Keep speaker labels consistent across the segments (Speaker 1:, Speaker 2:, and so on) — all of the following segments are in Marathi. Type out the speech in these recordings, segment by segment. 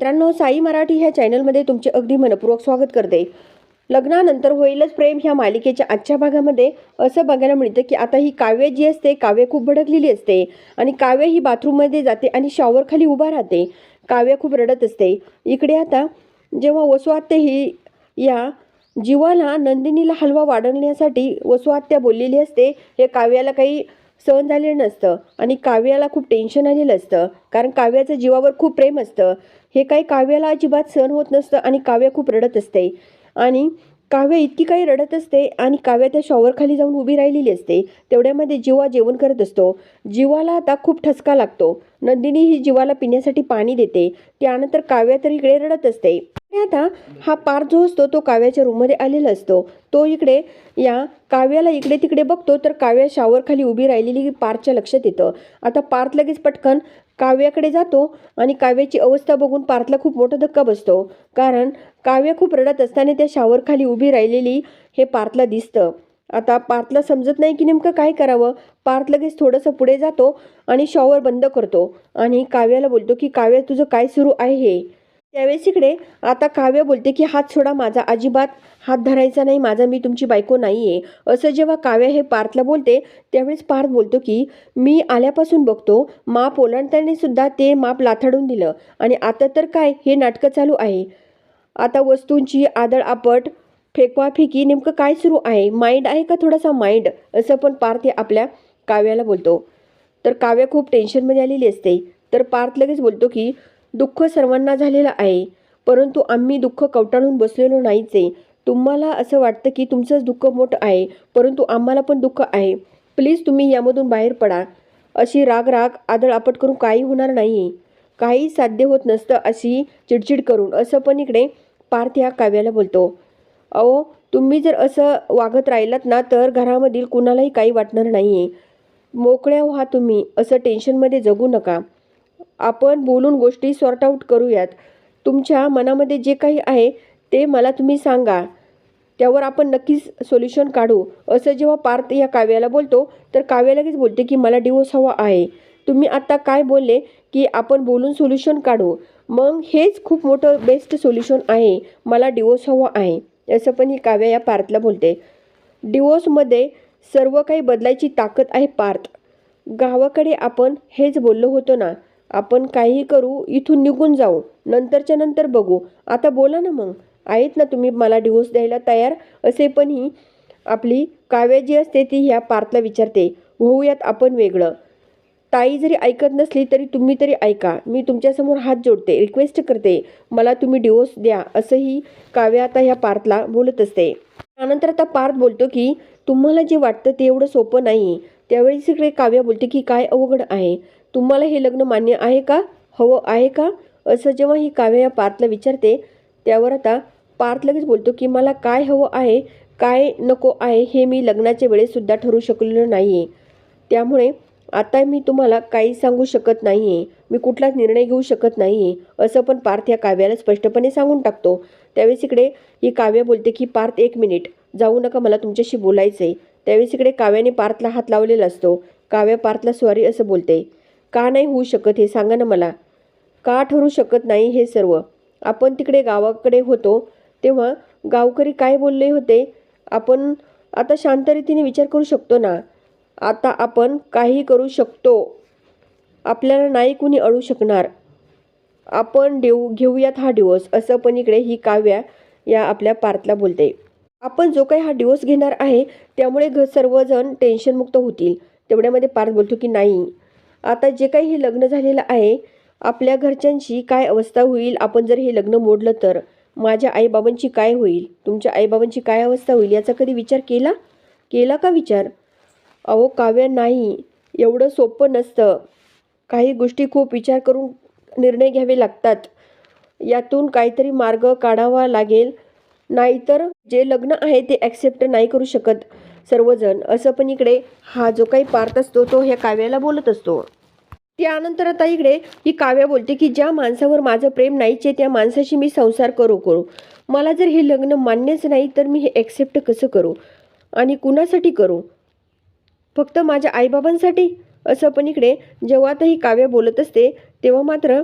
Speaker 1: मित्रांनो साई मराठी ह्या चॅनलमध्ये तुमचे अगदी मनपूर्वक स्वागत करते. लग्नानंतर होईलच प्रेम ह्या मालिकेच्या आजच्या भागामध्ये. असं बघायला मिळतं की आता ही काव्य जी असते काव्य खूप भडकलेली असते आणि काव्य ही बाथरूममध्ये जाते आणि शॉवर खाली उभा राहते. काव्य खूप रडत असते. इकडे आता जेव्हा वसुआत्या ही या जीवाला नंदिनीला हलवा वाढवण्यासाठी वसुआत्या बोललेली असते हे काव्याला काही सहन झालेलं नसतं आणि काव्याला खूप टेन्शन आलेलं असतं. कारण काव्याचं जीवावर खूप प्रेम असतं. हे काही काव्याला अजिबात सहन होत नसतं आणि काव्य खूप रडत असते. आणि काव्य इतकी काही रडत असते आणि काव्य त्या शॉवरखाली जाऊन उभी राहिलेली असते. तेवढ्यामध्ये जीवा जेवण करत असतो. जीवाला आता खूप ठसका लागतो. नंदिनी ही जीवाला पिण्यासाठी पाणी देते. त्यानंतर काव्य तर इकडे रडत असते. आता हा पार जो असतो तो काव्याच्या रूममध्ये आलेला असतो. तो इकडे या काव्याला इकडे तिकडे बघतो तर काव्या शावरखाली उभी राहिलेली पार्थच्या लक्षात येतं. आता पार्थ लगेच पटकन काव्याकडे जातो आणि काव्याची अवस्था बघून पार्थला खूप मोठा धक्का बसतो. कारण काव्य खूप रडत असताना त्या शावरखाली उभी राहिलेली हे पार्थला दिसतं. आता पार्थला समजत नाही की नेमकं काय करावं. पार्थ लगेच थोडंसं पुढे जातो आणि शॉवर बंद करतो. आणि काव्याला बोलतो की काव्या तुझं काय सुरू आहे हे? त्यावेळेस इकडे आता काव्य बोलते की हात सोडा माझा अजिबात हात धरायचा नाही माझा मी तुमची बायको नाही आहे असं जेव्हा काव्य हे पार्थला बोलते त्यावेळेस पार्थ बोलतो की मी आल्यापासून बघतो माप ओलांडताना सुद्धा ते माप लाथाडून दिलं आणि आता तर काय हे नाटकं चालू आहे? आता वस्तूंची आदळ आपट फेकवाफेकी नेमकं काय सुरू आहे? माइंड आहे का थोडासा माइंड? असं पण पार्थ हे आपल्या काव्याला बोलतो. तर काव्य खूप टेन्शनमध्ये आलेली असते. तर पार्थ लगेच बोलतो की दुःख सर्वांना झालेलं आहे. परंतु आम्ही दुःख कवटाळून बसलेलो नाहीचे तुम्हाला असं वाटतं की तुमचंच दुःख मोठं आहे परंतु आम्हाला पण दुःख आहे. प्लीज तुम्ही यामधून बाहेर पडा. अशी राग राग आदळ आपट करून काही होणार नाही. काही साध्य होत नसतं अशी चिडचिड करून. असं पण इकडे पार्थ या काव्याला बोलतो. अहो तुम्ही जर असं वागत राहिलात ना तर घरामधील कुणालाही काही वाटणार नाही आहे मोकळ्या व्हा तुम्ही. असं टेन्शनमध्ये जगू नका. आपण बोलून गोष्टी सॉर्ट आऊट करूयात. तुमच्या मनामध्ये जे काही आहे ते मला तुम्ही सांगा. त्यावर आपण नक्कीच सोल्युशन काढू. असं जेव्हा पार्थ या काव्याला बोलतो तर काव्या लगेच बोलते की मला डिवोर्स हवा आहे. तुम्ही आत्ता काय बोलले की आपण बोलून सोल्युशन काढू. मग हेच खूप मोठं बेस्ट सोल्युशन आहे. मला डिवोर्स हवा आहे. असं पण ही काव्या या पार्थला बोलते. डिवोर्समध्ये सर्व काही बदलायची ताकद आहे पार्थ. गावाकडे आपण हेच बोललो होतो ना आपण काही करू इथून निघून जाऊ. नंतरच्या नंतर बघू. आता बोला ना मग. आहेत ना तुम्ही मला डिवोर्स द्यायला तयार? असे पण ही आपली काव्य जी असते ती ह्या पार्थला विचारते. होऊयात आपण वेगळं. ताई जरी ऐकत नसली तरी तुम्ही तरी ऐका. मी तुमच्यासमोर हात जोडते. रिक्वेस्ट करते. मला तुम्ही डिवोर्स द्या. असंही काव्य आता ह्या पार्थला बोलत असते. त्यानंतर आता पार्थ बोलतो की तुम्हाला जे वाटतं ते एवढं सोपं नाही. त्यावेळेस इकडे काव्य बोलते की काय अवघड आहे? तुम्हाला हे लग्न मान्य आहे का? हवं आहे का? असं जेव्हा ही काव्य या पार्थला विचारते त्यावर आता पार्थ लगेच बोलतो की मला काय हवं आहे काय नको आहे हे मी लग्नाच्या वेळेसुद्धा ठरू शकलेलं नाही आहे त्यामुळे आता मी तुम्हाला काही सांगू शकत नाही आहे मी कुठलाच निर्णय घेऊ शकत नाही आहे असं पण पार्थ या काव्याला स्पष्टपणे सांगून टाकतो. त्यावेळेस इकडे ही काव्य बोलते की पार्थ एक मिनिट. जाऊ नका मला तुमच्याशी बोलायचं आहे त्यावेळेस इकडे काव्याने पार्थला हात लावलेला असतो. काव्य पार्थला सॉरी असं बोलते. का नाही होऊ शकत हे सांगा ना मला. का ठरू शकत नाही हे सर्व? आपण तिकडे गावाकडे होतो तेव्हा गावकरी काय बोलले होते? आपण आता शांत रीतीने विचार करू शकतो ना? आता आपण काही करू शकतो. आपल्याला नाही कुणी अडू शकणार. आपण देऊ घेऊयात हा डिवोर्स असं पण इकडे ही काव्या या आपल्या पार्थला बोलते. आपण जो काही हा डिवोर्स घेणार आहे त्यामुळे घ सर्वजण टेन्शनमुक्त होतील. तेवढ्यामध्ये पार्थ बोलतो की नाही. आता जे काही हे लग्न झालेलं आहे आपल्या घरच्यांची काय अवस्था होईल? आपण जर हे लग्न मोडलं तर माझ्या आईबाबांची काय होईल? तुमच्या आईबाबांची काय अवस्था होईल? याचा कधी विचार केला? केला का विचार? अहो काव्य नाही. एवढं सोपं नसतं. काही गोष्टी खूप विचार करून निर्णय घ्यावे लागतात. यातून काहीतरी मार्ग काढावा लागेल. नाहीतर जे लग्न आहे ते ॲक्सेप्ट नाही करू शकत. सर्वजण असं पण इकडे हा जो काही पार्थ असतो तो ह्या काव्याला बोलत असतो. त्यानंतर आता इकडे ही काव्य बोलते की ज्या माणसावर माझं प्रेम नाहीचे त्या माणसाशी मी संसार करू करू. मला जर हे लग्न मान्यच नाही तर मी हे ॲक्सेप्ट कसं करू? आणि कुणासाठी करू? फक्त माझ्या आईबाबांसाठी? असं पण इकडे जेव्हा आता ही काव्य बोलत असते तेव्हा मात्र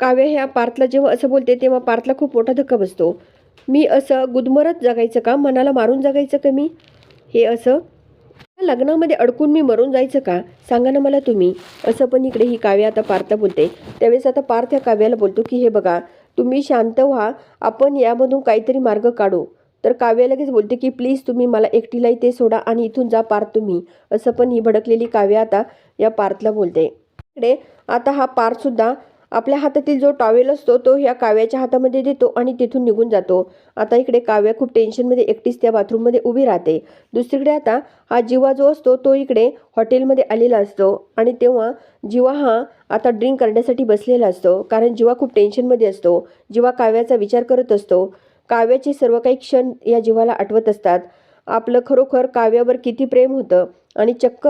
Speaker 1: काव्य ह्या पार्थला जेव्हा असं बोलते तेव्हा पार्थला खूप मोठा धक्का बसतो. मी असं गुदमरत जगायचं का? मनाला मारून जगायचं का मी? हे असं? या लग्नामध्ये अडकून मी मरून जायचं का? सांगा ना मला तुम्ही. असं पण इकडे ही काव्य आता पार्थला बोलते. त्यावेळेस आता पार्थ या काव्याला बोलतो की हे बघा तुम्ही शांत व्हा. आपण यामधून काहीतरी मार्ग काढू. तर काव्य लगेच बोलते की प्लीज तुम्ही मला एकटीला इथे सोडा आणि इथून जा पार्थ तुम्ही. असं पण ही भडकलेली काव्य आता या पार्थला बोलते. इकडे आता हा पार्थसुद्धा आपल्या हातातील जो टॉवेल असतो तो ह्या काव्याच्या हातामध्ये देतो आणि तिथून निघून जातो. आता इकडे काव्या खूप टेन्शनमध्ये एकटीच त्या बाथरूममध्ये उभी राहते. दुसरीकडे आता हा जीवा जो असतो तो इकडे हॉटेलमध्ये आलेला असतो. आणि तेव्हा जीवा हा आता ड्रिंक करण्यासाठी बसलेला असतो. कारण जीवा खूप टेन्शनमध्ये असतो. जीवा काव्याचा विचार करत असतो. काव्याचे सर्व काही क्षण या जीवाला आठवत असतात. आपलं खरोखर काव्यावर किती प्रेम होतं. आणि चक्क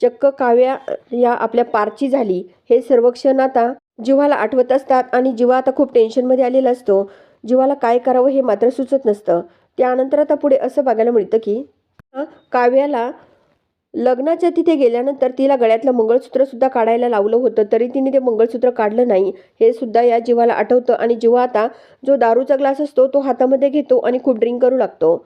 Speaker 1: चक्क काव्या या आपल्या पारची झाली. हे सर्व क्षण आता जीवाला आठवत असतात आणि जीवा आता खूप टेन्शनमध्ये आलेला असतो. जीवाला काय करावं हे मात्र सुचत नसतं. त्यानंतर आता पुढे असं बघायला मिळतं की काव्याला लग्नाच्या तिथे गेल्यानंतर तिला गळ्यातलं मंगळसूत्रसुद्धा काढायला लावलं होतं तरी तिने ते मंगळसूत्र काढलं नाही. हे सुद्धा या जीवाला आठवतं आणि जीवा आता जो दारूचा ग्लास असतो तो हातामध्ये घेतो आणि खूप ड्रिंक करू लागतो.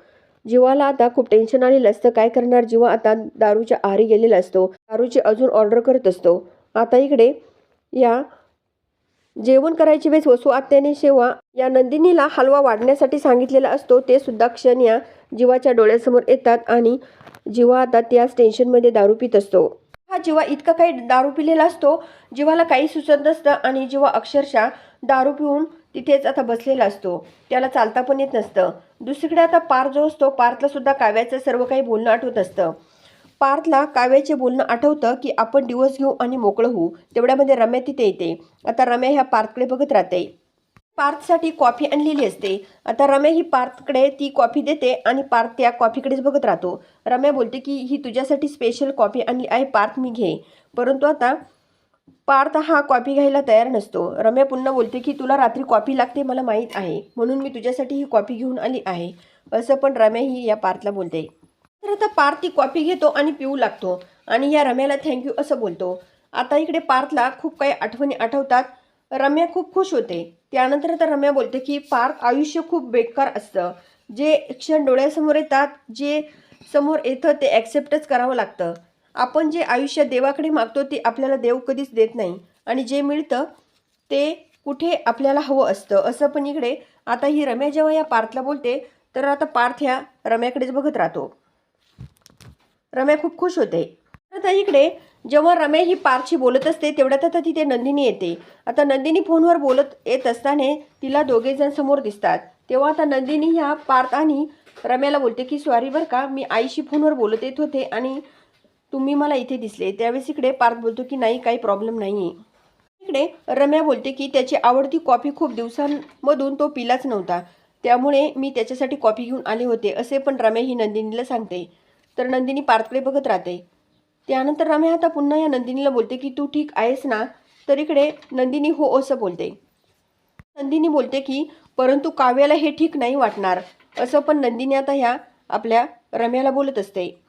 Speaker 1: जीवाला आता खूप टेन्शन आलेलं असतं. काय करणार? जीवा आता दारूच्या आहारी गेलेला असतो. दारूची अजून ऑर्डर करत असतो. आता इकडे या जेवण करायची वेळेस वसू आत्याने शेवा या नंदिनीला हलवा वाढण्यासाठी सांगितलेला असतो. ते सुद्धा क्षण या जीवाच्या डोळ्यासमोर येतात आणि जीवा आता त्याच टेन्शनमध्ये दारू पित असतो. हा जीवा इतका काही दारू पिलेला असतो जीवाला काही सुचत नसतं आणि जीवा अक्षरशः दारू पिऊन तिथेच आता बसलेला असतो. त्याला चालता पण येत नसतं. दुसरीकडे आता पार जो असतो पार्थला सुद्धा काव्याचं सर्व काही बोलणं आठवत असतं. पार्थला काव्याचे बोलणं आठवतं की आपण दिवस घेऊ आणि मोकळं होऊ. तेवढ्यामध्ये रम्या तिथे येते. आता रम्या ह्या पार्थकडे बघत राहते. पार्थसाठी कॉफी आणलेली असते. आता रम्या ही पार्थकडे ती कॉफी देते आणि पार्थ त्या कॉफीकडेच बघत राहतो. रम्या बोलते की ही तुझ्यासाठी स्पेशल कॉफी आणली आहे पार्थ मी घे. परंतु आता पार्थ हा कॉफी घ्यायला तयार नसतो. रम्या पुन्हा बोलते की तुला रात्री कॉफी लागते मला माहीत आहे. म्हणून मी तुझ्यासाठी ही कॉफी घेऊन आली आहे. असं पण रम्या ही या पार्थला बोलते. तर आता पार्थ ती कॉफी घेतो आणि पिऊ लागतो. आणि या रम्याला थँक्यू असं बोलतो. आता इकडे पार्थला खूप काही आठवणी आठवतात. रम्या खूप खुश होते. त्यानंतर आता रम्या बोलते की पार्थ आयुष्य खूप बेकार असतं. जे क्षण डोळ्यासमोर येतात जे समोर येतं ते ॲक्सेप्टच करावं लागतं. आपण जे आयुष्य देवाकडे मागतो ते आपल्याला देव कधीच देत नाही. आणि जे मिळतं ते कुठे आपल्याला हवं असतं. असं पण इकडे आता ही रम्या जेव्हा या पार्थला बोलते तर आता पार्थ ह्या रम्याकडेच बघत राहतो. रम्या खूप खुश होते. आता इकडे जेव्हा रम्या ही पारशी बोलत असते तेवढ्यात आता तिथे नंदिनी येते. आता नंदिनी फोनवर बोलत येत असताना तिला दोघे जण समोर दिसतात. तेव्हा आता नंदिनी ह्या पार्थ आणि रम्याला बोलते की सॉरी बरं का मी आईशी फोनवर बोलत येत होते आणि तुम्ही मला इथे दिसले. त्यावेळेस इकडे पार्थ बोलतो की नाही काही प्रॉब्लेम नाही आहे इकडे रम्या बोलते की त्याची आवडती कॉफी खूप दिवसांमधून तो पिलाच नव्हता. त्यामुळे मी त्याच्यासाठी कॉफी घेऊन आले होते असे पण रम्या ही नंदिनीला सांगते. तर नंदिनी पार्थकडे बघत राहते. त्यानंतर रम्या आता पुन्हा या नंदिनीला बोलते की तू ठीक आहेस ना? तर इकडे नंदिनी हो असं बोलते. नंदिनी बोलते की परंतु काव्याला हे ठीक नाही वाटणार. असं पण नंदिनी आता ह्या आपल्या रम्याला बोलत असते.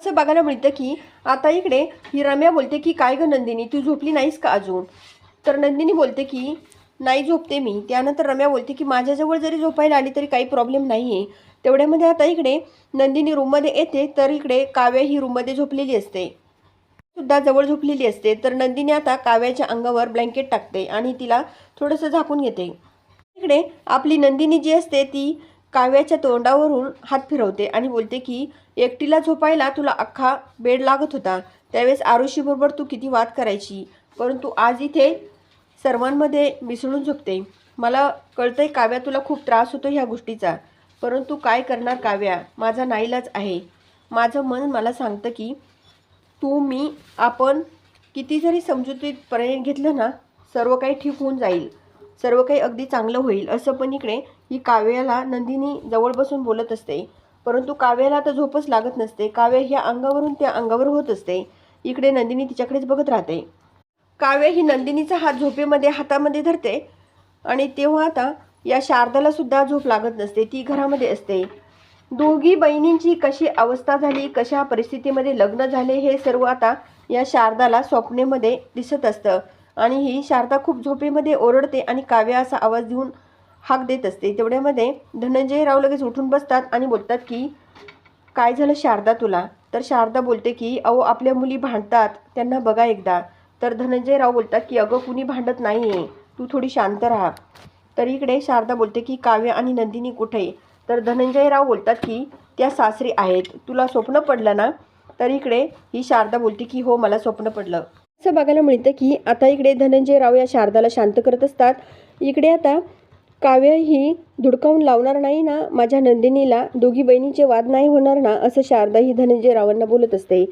Speaker 1: असं बघायला मिळतं की आता इकडे ही रम्या बोलते की काय गं नंदिनी? तू झोपली नाहीस का अजून? तर नंदिनी बोलते की नाही झोपते मी. त्यानंतर रम्या बोलते की माझ्याजवळ जरी झोपायला आली तरी काही प्रॉब्लेम नाही आहे तेवढ्यामध्ये आता इकडे नंदिनी रूममध्ये येते तर इकडे काव्या ही रूममध्ये झोपलेली असते. सुद्धा जवळ झोपलेली असते. तर नंदिनी आता काव्याच्या अंगावर ब्लँकेट टाकते आणि तिला थोडंसं झाकून घेते. इकडे आपली नंदिनी जी असते ती काव्याच्या तोंडावरून हात फिरवते आणि बोलते की एकटीला झोपायला तुला अख्खा बेड लागत होता. त्यावेळेस आरुषीबरोबर तू किती वाद करायची? परंतु आज इथे सर्वांमध्ये मिसळून झोपते मला कळतंय काव्या तुला खूप त्रास होतो ह्या गोष्टीचा. परंतु काय करणार काव्या? माझा नाईलाज आहे. माझं मन मला सांगतं की तू मी आपण किती जरी समजुतीत घेतलं ना सर्व काही ठीक होऊन जाईल. सर्व काही अगदी चांगलं होईल. असं पण इकडे ही काव्याला नंदिनी जवळ बसून बोलत असते. परंतु काव्याला तर झोपच लागत नसते. काव्य ह्या अंगावरून त्या अंगावर होत असते. इकडे नंदिनी तिच्याकडेच बघत राहते. काव्य ही नंदिनीचा हात झोपेमध्ये हातामध्ये धरते. आणि तेव्हा आता या शारदाला सुद्धा झोप लागत नसते. ती घरामध्ये असते. दोघी बहिणींची कशी अवस्था झाली कशा परिस्थितीमध्ये लग्न झाले हे सर्व आता या शारदाला स्वप्नेमध्ये दिसत असतं. आणि ही शारदा खूप झोपेमध्ये ओरडते आणि काव्या असा आवाज देऊन हाक देत असते. तेवढ्यामध्ये धनंजयराव लगेच उठून बसतात आणि बोलतात की काय झालं शारदा तुला? तर शारदा बोलते की अहो आपल्या मुली भांडतात. त्यांना बघा एकदा. तर धनंजयराव बोलतात की अगं कुणी भांडत नाही आहे तू थोडी शांत राहा. तर इकडे शारदा बोलते की काव्य आणि नंदिनी कुठे तर धनंजयराव बोलतात की त्या सासरी आहेत. तुला स्वप्न पडलं ना? तर इकडे ही शारदा बोलते की हो मला स्वप्न पडलं. असं बघायला मिळतं की आता इकडे धनंजयराव या शारदाला शांत करत असतात. इकडे आता काव्य ही धुडकावून लावणार नाही ना माझ्या नंदिनीला दोघी बहिणीचे वाद नाही होणार ना असं शारदा ही धनंजयरावांना बोलत असते.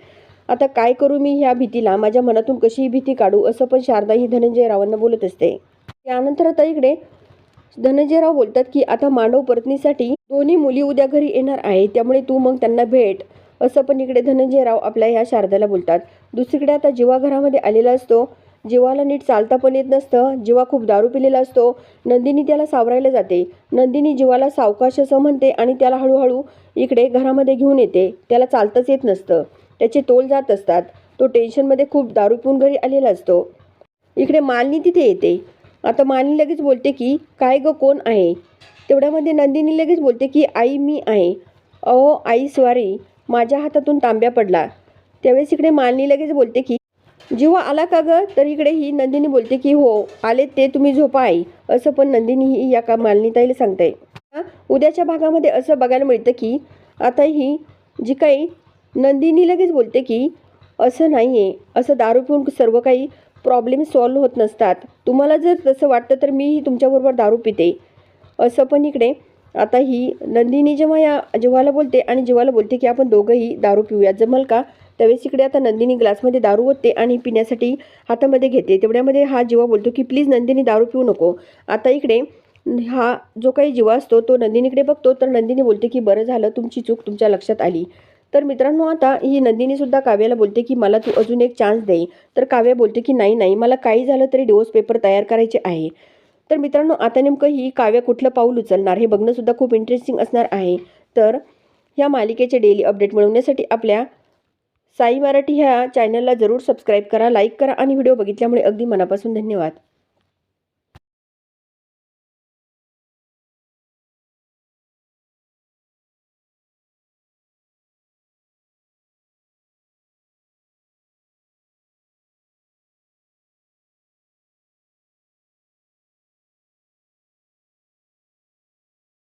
Speaker 1: आता काय करू मी ह्या भीतीला? माझ्या मनातून कशीही भीती काढू असं पण शारदा ही धनंजयरावांना बोलत असते. त्यानंतर आता इकडे धनंजयराव बोलतात की आता मानव परतनीसाठी दोन्ही मुली उद्या घरी येणार आहे त्यामुळे तू मग त्यांना भेट असं पण इकडे धनंजयराव आपल्या ह्या शारदाला बोलतात. दुसरीकडे आता जीवा घरामध्ये आलेला असतो जीवाला नीट चालता पण येत नसतं जीवा खूप दारू पिलेला असतो नंदिनी त्याला सावरायला जाते. नंदिनी जीवाला सावकाश असं म्हणते आणि त्याला हळूहळू इकडे घरामध्ये घेऊन येते त्याला चालताच येत नसतं. त्याचे तोल जात असतात. तो टेन्शनमध्ये खूप दारू पिऊन घरी आलेला असतो. इकडे मालनी तिथे येते. आता मालनी लगेच बोलते की काय ग कोण आहे? तेवढ्यामध्ये नंदिनी लगेच बोलते की आई मी आहे. अहो आई स्वारी माझ्या हातातून तांब्या पडला. त्यावेळेस इकडे मालनी लगेच बोलते की जेव्हा आला का ग? तर इकडे ही नंदिनी बोलते की हो आले ते तुम्ही झोपा आई. असं पण नंदिनी ही या का मालिनीताईला सांगते. उद्याच्या भागामध्ये असं बघायला मिळतं की आता ही जी काही नंदिनी लगेच बोलते की असं नाही आहे असं दारू पिऊन सर्व काही प्रॉब्लेम सॉल्व्ह होत नसतात. तुम्हाला जर तसं वाटतं तर मीही तुमच्याबरोबर दारू पिते. असं पण इकडे आता ही नंदिनी जेव्हा या जेव्हाला बोलते आणि जेव्हाला बोलते की आपण दोघंही दारू पिऊया जमल का? त्यावेळेस इकडे आता नंदिनी ग्लासमध्ये दारू ओतते आणि पिण्यासाठी हातामध्ये घेते. तेवढ्यामध्ये हा जीवा बोलतो की प्लीज नंदिनी दारू पिऊ नको. आता इकडे हा जो काही जीवा असतो तो नंदिनीकडे बघतो. तर नंदिनी बोलते की बरं झालं. तुमची चूक तुमच्या लक्षात आली. तर मित्रांनो आता ही नंदिनीसुद्धा काव्याला बोलते की मला तू अजून एक चान्स दे. तर काव्या बोलते की नाही नाही मला काही झालं तरी डिवोर्स पेपर तयार करायचे आहे. तर मित्रांनो आता नेमकं ही काव्य कुठलं पाऊल उचलणार हे बघणंसुद्धा खूप इंटरेस्टिंग असणार आहे. तर ह्या मालिकेचे डेली अपडेट मिळवण्यासाठी आपल्या साई मराठी ह्या चॅनलला जरूर सबस्क्राईब करा लाईक करा आणि व्हिडिओ बघितल्यामुळे अगदी मनापासून धन्यवाद.